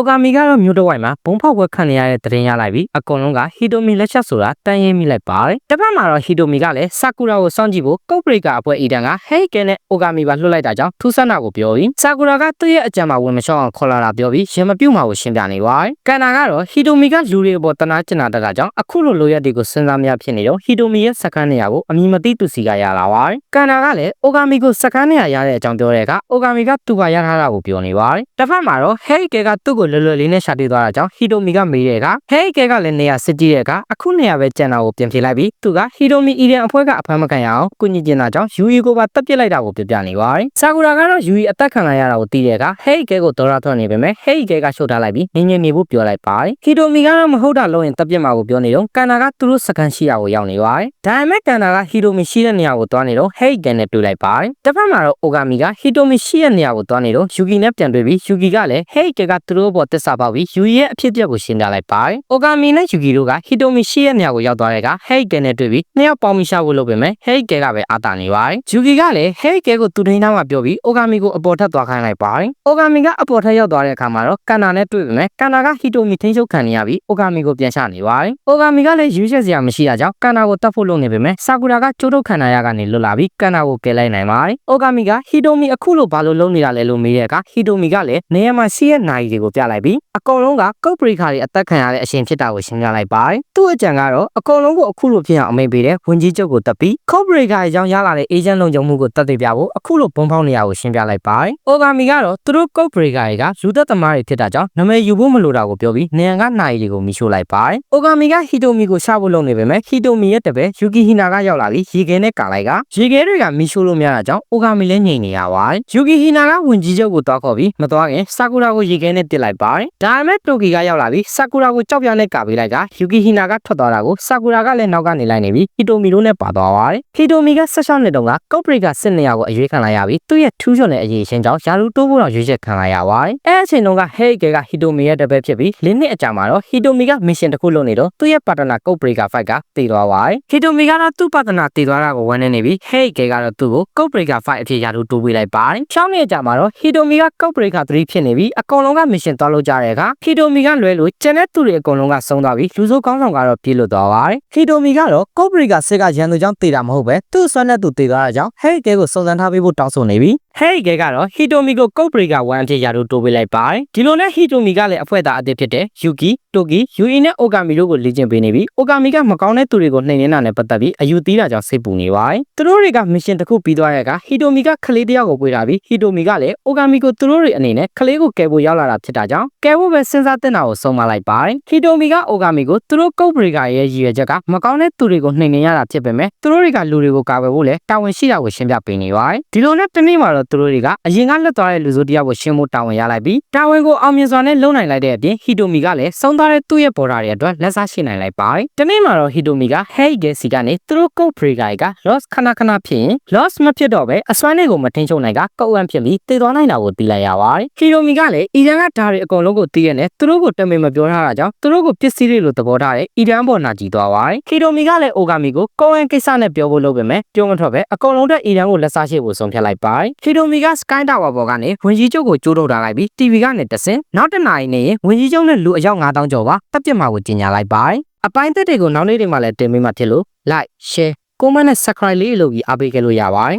အိုဂါမီကတော့မြို့တော်ဝိုင်မှာဘုံဖောက်ပွဲခံနေရတဲ့တရင်ရလိုက်ပြီးအကုန်လုံးကဟီတိုမီလက်ချက်ဆိုတာတန်းရင်းမိလိုက်ပါတယ်တစ်ဖက်မှာတော့ဟီတိုမီကလည်းဆာကူရာကိုစောင့်ကြည့်ဖို့ကုတ်ပရိကာအပွဲအီဒန်ကဟဲကဲနဲ့အိုဂါမီပါလွှတ်လိုက်တာကြောင့်ထူးဆန်းတာကိုပြောပြီးဆာကူရာကသူ့ရဲ့အကြံမှာဝင်မလျှော့အောင်ခေါ်လာတာပြောပြီးရင်မပြုတ်မှာကိုရှင်းပြနေပါတယ်ကန်နာကတော့ဟီတိုမီကလူတွေအပေါ်တနာကျင်နာတတ်တာကြောင့်အခုလိုလိုရက်တွေကိုစဉ်းစားမရဖြစ်နေတော့ဟီတိုမီရဲ့စကန်နေရာကိုအမည်မသိသူစီကရလာပါတယ်ကန်နာကလည်းအိုဂါမီကိုစကန်နေရာရတဲ့အကြောင်းပြောတဲ့အခါအိုဂါမီကသူ့ကရထားတာကိုပြောနေပါတယ်တစ်ဖက်မှာတော့ဟဲကဲကသူ့ကိုလွယ်လွယ်လေးနဲ့ရှာတွေ့သွားတာကြောင့်ဟီတိုမီကမေးတဲ့အခါဟဲကဲကလည်းနေရာစစ်ကြည့်တဲ့အခါအခုနေရာပဲကြံတာကိုပြင်ဖြေလိုက်ပြီးသူကဟီတိုမီအီဒန်အဖွဲကအဖမ်းမခံရအောင်ကုညင်ကျင်တာကြောင့်ယူအီကိုပါတပ်ပစ်လိုက်တာကိုပြပြနေပါတယ်ဆာကူရာကတော့ယူအီအသက်ခံလာရတာကိုသိတဲ့အခါဟဲကဲကိုဒေါ်ရာထွက်နေပေမဲ့ဟဲကဲကရှုတ်ထားလိုက်ပြီးငင်းငင်းနေဖို့ပြောလိုက်ပါတယ်ဟီတိုမီကတော့မဟုတ်တာလို့ရင်တပ်ပစ်မှာကိုပြောနေတော့ကန်နာကသူတို့စကန်ရှိရာကိုရောက်နေပါတယ်ဒါပေမဲ့ကန်နာကဟီတိုမီရှိတဲ့နေရာကိုသွားနေတော့ဟဲကဲနဲ့တွေ့လိုက်ပါတယ်တစ်ဖက်မှာတော့အိုဂါမီကဟီတိုမီရှိတဲ့နေရာကိုသွားနေတော့ယူကီနဲ့ပြန်တွေ့ပြီးယူကီကလည်းဟဲကဲကသူတို့ဘောတစ္ဆာပေါက်ပြီးယူရဲ့အဖြစ်အပျက်ကိုရှင်းပြလိုက်ပါတယ်အိုဂါမီနဲ့ယူကီတို့ကဟီတိုမီရှိတဲ့နေရာကိုရောက်သွားတဲ့အခါဟဲကဲနဲ့တွေ့ပြီးနှစ်ယောက်ပေါင်းမိရှာဖို့လုပ်ပေမဲ့ဟဲကဲကပဲအာတာနေပါတယ်ယူကီကလည်းဟဲကဲကိုသူ့ထိန်းသားမှာပြောပြီးအိုဂါမီကိုအပေါ်ထပ်သွားခိုင်းလိုက်ပါတယ်အိုဂါမီကအပေါ်ထပ်ရောက်သွားတဲ့အခါမှာတော့ကန်နာနဲ့တွေ့ပေမဲ့ကန်နာကဟီတိုမီထိန်းချုပ်ခံနေရပြီးအိုဂါမီကိုပြန်ချနေပါတယ်အိုဂါမီကလည်းယူချက်စရာမရှိတာကြောင့်ကန်နာကိုတတ်ဖို့လုပ်နေပေမဲ့ဆာကူရာကကျိုးထုတ်ခံရကနေလွတ်လာပြီးကန်နာကိုကယ်လိုက်နိုင်ပါတယ်အိုဂါမီကဟီတိုမီအခုလိုဘာလို့လုပ်နေတာလဲလို့မေးတဲ့အခါဟီတိုမီကလည်းနေရာမှာစီးရဲ့နိုင်တွေကိုပြလိုက်ပြီးအကောင်လုံးကကုတ်ပရိခါတွေအသက်ခံရတဲ့အရှင်ဖြစ်တာကိုရှင်းပြလိုက်ပါတယ်သူ့အကြံကတော့အကောင်လုံးကိုအခုလိုဖြစ်အောင်အမိန့်ပေးတဲ့ဝင်ကြီးချုပ်ကိုတပ်ပြီးကုတ်ပရိခါရဲ့အကြောင်းရလာတဲ့အေဂျင့်လုံခြုံမှုကိုတပ်သိပြဖို့အခုလိုဘုံဖောင်းနေရကိုရှင်းပြလိုက်ပါတယ်အိုဂါမီကတော့သူတို့ကုတ်ပရိခါတွေကလူသက်သမားတွေဖြစ်တာကြောင့်နာမည်ယူဖို့မလိုတာကိုပြောပြီးနေရန်ကနိုင်တွေကိုမိရှို့လိုက်ပါတယ်အိုဂါမီကဟီတိုမီကိုရှာဖို့လုပ်နေပေမဲ့ဟီတိုမီရဲ့တပည့်ယူကီဟီနာကရောက်လာပြီးရေခဲနဲ့ကာလိုက်ကရေခဲတွေကမိရှို့လို့မရတာကြောင့်အိုဂါမီလည်းငြိမ်နေရပါတယ်ယူကီဟီနာကဝင်ကြီးချုပ်ကိုတောက်ခေါ်ပြီးမသွားခင်ဆာကူရာကိုရေခဲနဲ့တစ်လိုက်ပါတယ်ဒါပေမဲ့တိုကီကရောက်လာပြီးဆာကူရာကိုကြောက်ပြားနဲ့ကာပေးလိုက်ကယူကီဟီနာကထွက်သွားတာကိုဆာကူရာကလည်းနောက်ကနေလိုက်နေပြီးဟီတိုမီတို့နဲ့ပါသွားပါတယ်ဟီတိုမီက16နှစ်တုန်းကကော့ပရိကစစ်နေရာကိုအရွေးခံလိုက်ရပြီးသူ့ရဲ့ထူးချွန်တဲ့အရေးရှင်ကြောင့်ယာရူတိုးဖို့တော့ရွေးချက်ခံလိုက်ရပါတယ်အဲအချိန်တုန်းကဟဲကဲကဟီတိုမီရဲ့တပည့်ဖြစ်ပြီးလင်းနှစ်အကြာမှာတော့ဟီတိုမီကမစ်ရှင်တစ်ခုလုပ်နေတော့သူ့ရဲ့ပါတနာကော့ပရိကဖိုက်ကတည်သွားပါတယ်ဟီတိုမီကတော့သူ့ပါတနာတည်သွားတာကိုဝမ်းနေနေပြီးဟဲကဲကတော့သူ့ကိုကော့ပရိကဖိုက်အဖြစ်ယာရူတိုးပေးလိုက်ပါတယ်ချောင်းနှစ်အကြာမှာတော့ဟီတိုမီကကော့ပရိက3ဖြစ်နေပြီးအကောင်လုံးကမစ်ရှင်သွားလို့ကြတဲ့အခါဟီတိုမီကလွဲလို့ကျန်တဲ့သူတွေအကုန်လုံးကဆုံးသွားပြီးလူစိုးကောင်းဆောင်ကတော့ပြေးလွတ်သွားပါတယ်ဟီတိုမီကတော့ကော့ပရိကစစ်ကရန်သူကြောင့်တည်တာမဟုတ်ပဲသူ့ဆွမ်းနဲ့သူတည်သွားတာကြောင့်ဟဲကဲကိုစုံစမ်းထားပေးဖို့တောင်းဆိုနေပြီးဟဲကဲကတော့ဟီတိုမီကိုကော့ပရိက1အဖြစ်ယာရူတိုးပေးလိုက်ပါတယ်ဒီလိုနဲ့ဟီတိုမီကလည်းအဖွဲ့သားအသစ်ဖြစ်တဲ့ယူကီတိုကီယူအီနဲ့အိုဂါမီတို့ကိုလေ့ကျင့်ပေးနေပြီးအိုဂါမီကမကောင်းတဲ့သူတွေကိုနှိမ်နေတာနဲ့ပတ်သက်ပြီးအယူသီးတာကြောင့်စိတ်ပူနေပါတယ်သူတို့တွေကမစ်ရှင်တစ်ခုပြီးသွားတဲ့အခါဟီတိုမီကခလေးတစ်ယောက်ကိုပွေတာပြီးဟီတိုမီကလည်းအိုဂါမီကိုသူတို့တွေအနေနဲ့ခလေးကိုကယ်ဖို့ရောက်လာတာဖြစ်တာကြောင့်ကယ်ဖို့ပဲစဉ်းစားတင်တာကိုဆုံးမလိုက်ပါတယ်ဟီတိုမီကအိုဂါမီကိုသူတို့ကုတ်ပရိကရဲ့ရည်ရွယ်ချက်ကမကောင်းတဲ့သူတွေကိုနှိမ်နေရတာဖြစ်ပေမဲ့သူတို့တွေကလူတွေကိုကာကွယ်ဖို့လည်းတာဝန်ရှိတာကိုရှင်းပြပေးနေပါတယ်ဒီလိုနဲ့တနေ့မှာတော့သူတို့တွေကအရင်ကလွတ်သွားတဲ့လူစိုးတယောက်ကိုရှင်းဖို့တာဝန်ရလိုက်ပြီးတာဝန်ကိုအောင်မြင်စွာနဲ့လုပ်နိုင်လိုက်တဲ့အပြင်ဟီတိုမီကလည်းဆုံးသွားတဲ့သူ့ရဲ့ပေါ်တာတွေအတွက်လက်စားရှိနိုင်လိုက်ပါတယ်တနေ့မှာတော့ဟီတိုမီကဟဲဂဲစီကနေသူတို့ကုတ်ပရိကက loss ခဏခဏဖြစ်ရင် loss မဖြစ်တော့ပဲအစွမ်းတွေကိုမထိန်ချုပ်နိုင်ကကုတ်အံဖြစ်ပြီးတည်သွားနိုင်တာကိုသိလိုက်ရပါတယ်ဟီတိုမီကလည်းအီရန်ကဓာတ်တွေအကုန်လုံးကိုသိရတဲ့သူတို့ကိုတမင်မပြောထားတာကြောင့်သူတို့ကိုပစ္စည်းတွေလိုသဘောထားတဲ့အီရန်ပေါ်နာကြည့်သွားပါတယ်ဟီတိုမီကလည်းအိုဂါမီကိုကောင်းအန်ကိစ္စနဲ့ပြောဖို့လုပ်ပေမဲ့ပြောမထွက်ပဲအကုန်လုံးအတွက်အီရန်ကိုလက်စားရှိဖို့ဆုံးဖြတ်လိုက်ပါတယ်ဟီတိုမီက Sky Tower ပေါ်ကနေဝင်ကြီးချုပ်ကိုကြိုးထုတ်ထားလိုက်ပြီး TV ကနေတဆင်နောက်တစ်နာရီနေရင်ဝင်ကြီးချုပ်နဲ့လူအယောက်9000ကျော်ပါတပ်ပြစ်မှာကိုကြီးညာလိုက်ပါတယ်အပိုင်းသက်တွေကိုနောက်နေ့တွေမှာလည်းတင်ပေးမှဖြစ်လို့ like share comment နဲ့ subscribe လေးလုပ်ပြီးအားပေးကြလို့ရပါတယ်